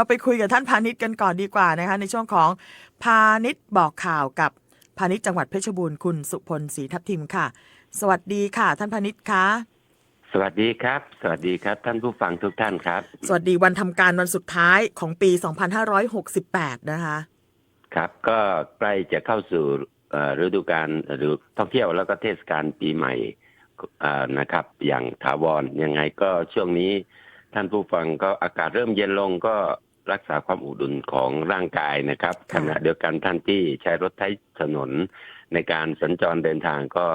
เราไปคุยกับท่านพาณิชย์กันก่อนดีกว่านะคะ ในช่วงของพาณิชย์บอกข่าวกับพาณิชย์จังหวัดเพชรบูรณ์คุณสุพลศรีทับทิมค่ะ สวัสดีค่ะ ท่านพาณิชย์คะสวัสดีครับ สวัสดีครับ ท่านผู้ฟังทุกท่านครับ สวัสดีวันทำการวันสุดท้ายของปี 2568 นะคะ ครับ ก็ใกล้จะเข้าสู่เอ่อฤดูกาลหรือท่องเที่ยวแล้วก็เทศกาลปีใหม่เอ่อนะครับ อย่างถาวรยังไงก็ช่วงนี้ท่านผู้ฟังก็อากาศเริ่มเย็นลงก็ รักษาความอุดมของร่างกายนะครับค่ะขณะเดียวกันท่านที่ใช้รถใช้ถนนในการสัญจรเดินทางก็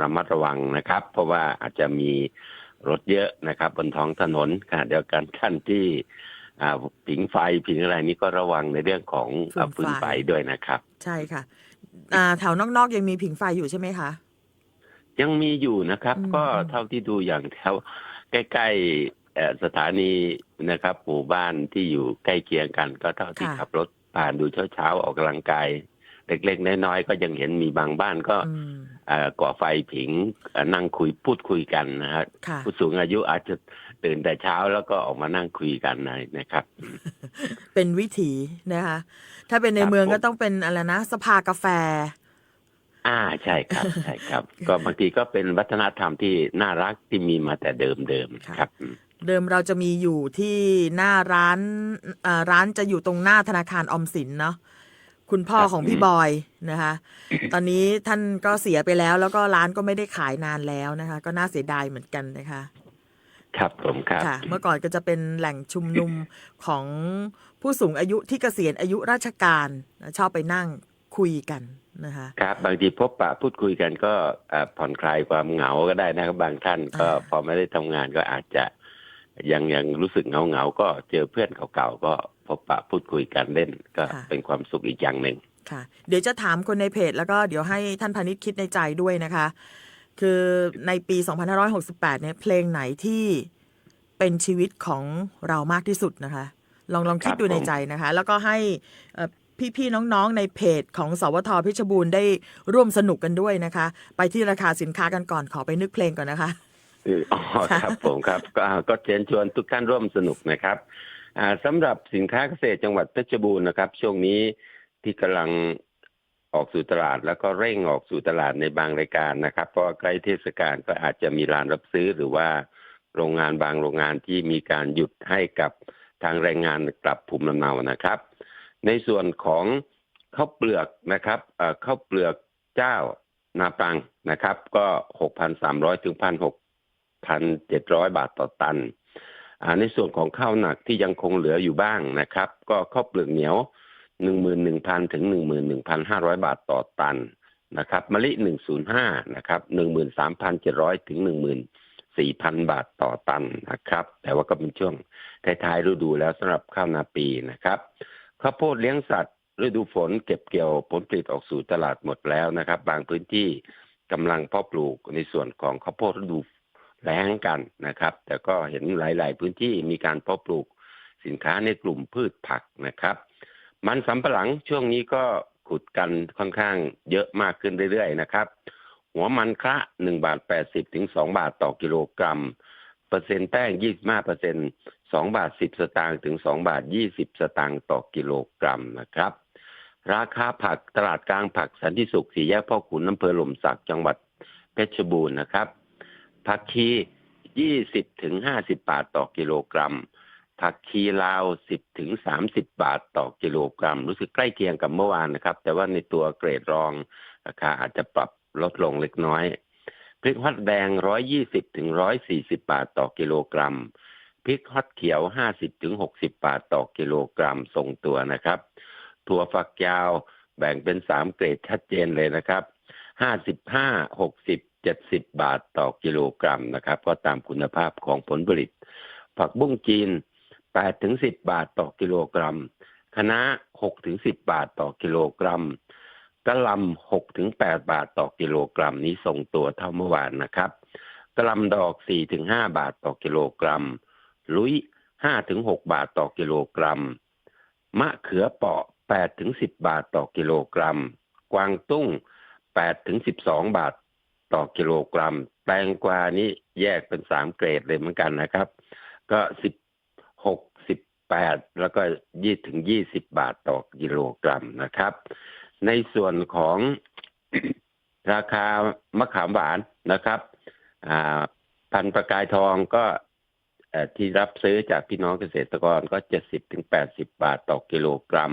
ระมัดระวังนะครับ เพราะว่าอาจจะมีรถเยอะนะครับ บนท้องถนนขณะเดียวกันท่านที่อ่าผิงไฟผิงอะไรนี้ก็ระวังในเรื่องของฟืนไฟอ่าฟืนไฟด้วยนะครับ ใช่ค่ะอ่าแถวนอกๆยังมีผิงไฟอยู่ใช่ไหมคะยังมีอยู่นะครับอืมก็อืมเท่าที่ดูอย่างแถวใกล้ๆเอ่อ สถานีนะครับหมู่บ้านที่อยู่ใกล้เคียงกันก็เท่าที่ขับรถผ่านดูเช้าๆออกกำลังกายเล็กๆน้อยๆก็ยังเห็นมีบางบ้านก็อืมเอ่อก่อไฟผิงเอ่อนั่งคุยพูดคุยกันนะฮะค่ะผู้สูงอายุอาจจะตื่นแต่เช้าแล้วก็ออกมานั่งคุยกันนะครับ เป็นวิถีนะคะ ถ้าเป็นในครับเมืองผมก็ต้องเป็นอะไรนะสภากาแฟ อ่าใช่ครับใช่ครับ ก็บางทีก็เป็นวัฒนธรรมที่น่ารักที่มีมาแต่เดิมๆครับอืม เดิมเราจะมีอยู่ที่หน้าร้านเอ่อร้านจะอยู่ตรงหน้าธนาคารออมสินเนาะคุณพ่อครับของพี่อืมบอยนะคะ ตอนนี้ท่านก็เสียไปแล้ว แล้วก็ร้านก็ไม่ได้ขายนานแล้วนะคะ ก็น่าเสียดายเหมือนกันนะคะ ครับผมครับค่ะ เมื่อก่อนก็จะเป็นแหล่งชุมนุมของผู้สูงอายุที่เกษียณอายุราชการชอบไปนั่งคุยกันนะคะครับบางทีพบปะพูดคุยกันก็เอ่อผ่อนคลายความเหงาก็ได้นะครับ บางท่านก็อ่าพอไม่ได้ทำงานก็อาจจะ ยังยังรู้สึกเหงาเหงาๆก็เจอเพื่อนเก่าๆก็พบปะพูดคุยกันเล่นก็เป็นความสุขอีกอย่างหนึ่งค่ะ เดี๋ยวจะถามคนในเพจ แล้วก็เดี๋ยวให้ท่านพาณิชย์คิดในใจด้วยนะคะ คือในปี 2568 เนี่ยเพลงไหนที่เป็นชีวิตของเรามากที่สุดนะคะ ลองลองคิดดูในใจนะคะ แล้วก็ให้เอ่อพี่ๆน้องๆ ในเพจของสวทเพชรบูรณ์ได้ร่วมสนุกกันด้วยนะคะ ไปที่ราคาสินค้ากันก่อนขอไปนึกเพลงก่อนนะคะ อ๋อครับผมครับก็ก็เชิญชวนทุกท่านร่วมสนุกนะครับอ่าสำหรับสินค้าเกษตรจังหวัดเพชรบูรณ์นะครับ ช่วงนี้ที่กำลังออกสู่ตลาด แล้วก็เร่งออกสู่ตลาดในบางรายการนะครับเพราะว่าใกล้เทศกาลก็อาจจะมีร้านรับซื้อหรือว่าโรงงานบางโรงงานที่มีการหยุดให้กับทางแรงงานกลับภูมิลำเนานะครับ ในส่วนของข้าวเปลือกนะครับเอ่อข้าวเปลือกเจ้านาปังนะครับ ก็ 6,300 ถึง 1,700 บาทต่อตันในส่วนของข้าวหนักที่ยังคงเหลืออยู่บ้างนะครับ ก็ข้าวเปลือกเหนียว 11,000 ถึง 11,500 บาทต่อตันนะครับมะลิ 105 นะครับ 13,700 ถึง 14,000 บาทต่อตันนะครับ แต่ว่าก็เป็นช่วงท้ายๆฤดูแล้วสำหรับข้าวนาปีนะครับข้าวโพดเลี้ยงสัตว์ฤดูฝนเก็บเกี่ยวผลผลิตออกสู่ตลาดหมดแล้วนะครับ บางพื้นที่กำลังเพาะปลูกในส่วนของข้าวโพดฤดู แล้งกันนะครับ แต่ก็เห็นหลาย ๆ พื้นที่มีการเพาะปลูกสินค้าในกลุ่มพืชผักนะครับ มันสำปะหลังช่วงนี้ก็ขุดกันค่อนข้างเยอะมากขึ้นเรื่อย ๆ นะครับ หัวมันคละหนึ่งบาทแปดสิบถึงสองบาทต่อกิโลกรัม เปอร์เซ็นต์แป้งยี่สิบห้าเปอร์เซ็นต์สองบาทสิบสตางค์ถึงสองบาทยี่สิบสตางค์ต่อกิโลกรัมนะครับ ราคาผักตลาดกลางผักสันติสุขสี่แยกพ่อขุนอำเภอหล่มสักจังหวัดเพชรบูรณ์นะครับ ผักชียี่สิบถึงห้าสิบาทต่อกิโลกรัม ผักชีลาวสิบถึงสามสิบบาทต่อกิโลกรัม รู้สึกใกล้เคียงกับเมื่อวานนะครับ แต่ว่าในตัวเกรดรองราคาอาจจะปรับลดลงเล็กน้อย พริกฮอตแดงร้อยยี่สิบถึงร้อยสี่สิบาทต่อกิโลกรัม พริกฮอตเขียวห้าสิบถึงหกสิบาทต่อกิโลกรัมทรงตัวนะครับ ถั่วฝักยาวแบ่งเป็นสามเกรดชัดเจนเลยนะครับ ห้าสิบห้าหกสิบเจ็ดสิบบาทต่อกิโลกรัมนะครับ ก็ตามคุณภาพของผลผลิต ผักบุ้งจีนแปดถึงสิบบาทต่อกิโลกรัมคะน้าหกถึงสิบบาทต่อกิโลกรัมกะลำหกถึงแปดบาทต่อกิโลกรัมนี้ทรงตัวเท่าเมื่อวานนะครับกะลำดอกสี่ถึงห้าบาทต่อกิโลกรัม ลุยห้าถึงหกบาทต่อกิโลกรัม มะเขือเปราะแปดถึงสิบบาทต่อกิโลกรัม กวางตุ้ง แปดถึงสิบสองบาทต่อกิโลกรัม แตงกวานี้แยกเป็นสามเกรดเลยเหมือนกันนะครับ ก็สิบหกสิบแปดแล้วก็ยี่ถึงยี่สิบบาทต่อกิโลกรัมนะครับ ในส่วนของราคามะขามหวานนะครับพันประกายทองก็ที่รับซื้อจากพี่น้องเกษตรกรก็เจ็ดสิบถึงแปดสิบาทต่อกิโลกรัม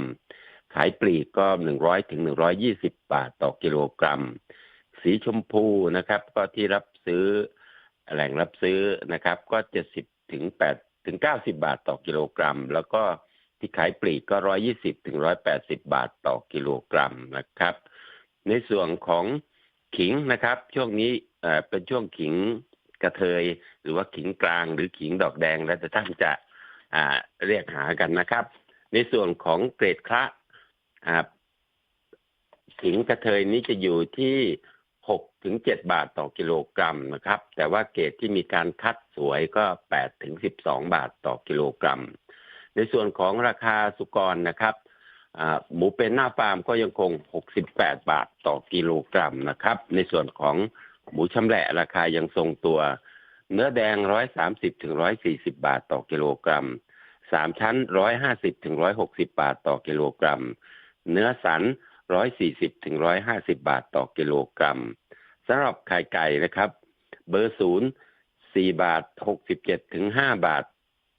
ขายปลีกก็หนึ่งร้อยถึงหนึ่งร้อยี่สิบบาทต่อกิโลกรัม สีชมพูนะครับ ก็ที่รับซื้อแหล่งรับซื้อนะครับ ก็เจ็ดสิบถึงแปดถึงเก้าสิบาทต่อกิโลกรัม แล้วก็ที่ขายปลีกก็ร้อยี่สิบถึงร้อยแปดสิบาทต่อกิโลกรัมนะครับ ในส่วนของขิงนะครับ ช่วงนี้เป็นช่วงขิงกระเทย หรือว่าขิงกลางหรือขิงดอกแดงแล้วแต่ท่านจะเรียกหากันนะครับ ในส่วนของเกรดคละ ขิงกระเทยนี้จะอยู่ที่หกถึงเจ็ดบาทต่อกิโลกรัมนะครับ แต่ว่าเกรดที่มีการคัดสวยก็แปดถึงสิบสองบาทต่อกิโลกรัม ในส่วนของราคาสุกรนะครับหมูเป็นหน้าฟาร์มก็ยังคง 68 บาทต่อกิโลกรัมนะครับ ในส่วนของหมูชำแหละราคายังทรงตัว เนื้อแดง 130ถึง140 บาทต่อกิโลกรัม สามชั้น 150ถึง160 บาทต่อกิโลกรัม เนื้อสัน 140ถึง150 บาทต่อกิโลกรัมสำหรับไข่ไก่นะครับ เบอร์ศูนย์4บาท67ถึง5บาท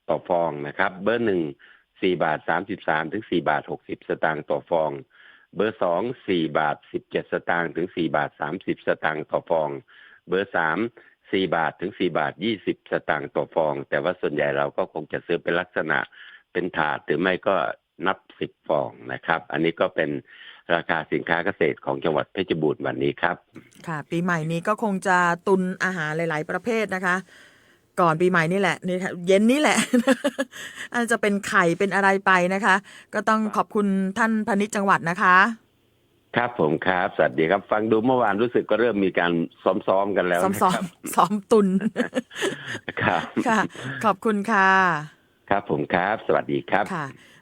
ต่อฟองนะครับ เบอร์หนึ่ง4บาท33ถึง4บาท60สตางค์ต่อฟอง เบอร์สอง4บาท17สตางค์ถึง4บาท30สตางค์ต่อฟอง เบอร์สาม4บาทถึง4บาท20สตางค์ต่อฟอง แต่ว่าส่วนใหญ่เราก็คงจะซื้อเป็นลักษณะเป็นถาดหรือไม่ก็ นับ10ฟองนะครับ อันนี้ก็เป็นราคาสินค้าเกษตรของจังหวัดเพชรบูรณ์วันนี้ครับ ค่ะ ปีใหม่นี้ก็คงจะตุนอาหารหลาย ๆ ประเภทนะคะ ก่อนปีใหม่นี่แหละนี่ค่ะเย็นนี่แหละ อาจจะเป็นไข่เป็นอะไรไปนะคะ ก็ต้องขอบคุณท่านพาณิชย์จังหวัดนะคะ ครับผมครับสวัสดีครับ ฟังดูเมื่อวานรู้สึกก็เริ่มมีการซ้อมๆกันแล้วซ้อมนะซ้อคมรับซ้อมตุนครับค่ะ ขอบคุณค่ะ ครับผมครับ สวัสดีครับค่ะ